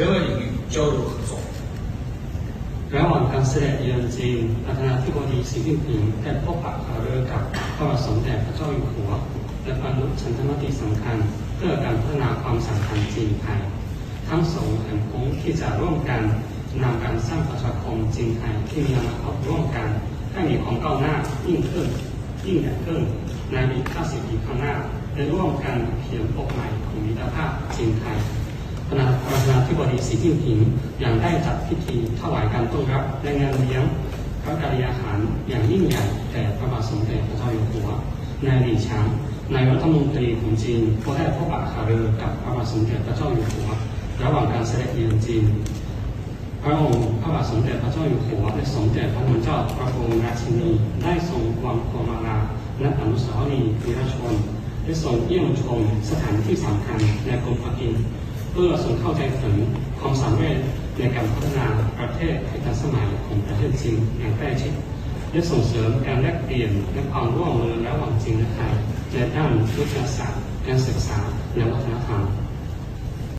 人文领域交流合作。 ระหว่างการเสด็จเยือนจีนประธานาธิบดีสีจิ้นผิงได้พบปะหารือกับพระบาทสมเด็จพระเจ้าอยู่หัว และบรรลุฉันทมติสำคัญ เพื่อการพัฒนาความสัมพันธ์จีนไทย ทั้งสองเห็นพ้องที่จะร่วมกันนำการสร้างประชาคมจีนไทยที่มีอนาคตร่วมกันให้มีความก้าวหน้ายิ่งขึ้น ยิ่งใหญ่ขึ้นในอีก50ปีข้างหน้าและร่วมกันเขียนบทใหม่ของมิตรภาพจีนไทย ประธานา ธิบดีสีจิ้นผิงยังได้จัดพิธีถวายการต้อนรับและงานเลี้ยงพระกริยาหารอย่างยิ่งใหญ่แด่พระบาทสมเด็จพระเจ้าอยู่หัว นายหลี่ชางนายรัฐมนตรีของจีนก็ได้พบปะหารือกับพระบาทสมเด็จพระเจ้าอยู่หัวระหว่างการเสด็จเยือนจีน พระองค์พระบาทสมเด็จพระเจ้าอยู่หัวและสมเด็จพระนางเจ้าพระบรมราชินี ได้ทรงวางพวงมาลาณอนุสาวรีย์วีรชนและทรงเยี่ยมชมสถานที่สำคัญในกรุงปักกิ่ง เพื่อส่งเข้าใจถึงความสำเร็จในการพัฒนาประเทศให้ทันสมัยของประเทศจีนอย่างใกล้ชิดและส่งเสริมการแลกเปลี่ยนและความร่วมมือระหว่างจีนและไทยในด้านวิทยาศาสตร์การศึกษาและวัฒนธรรม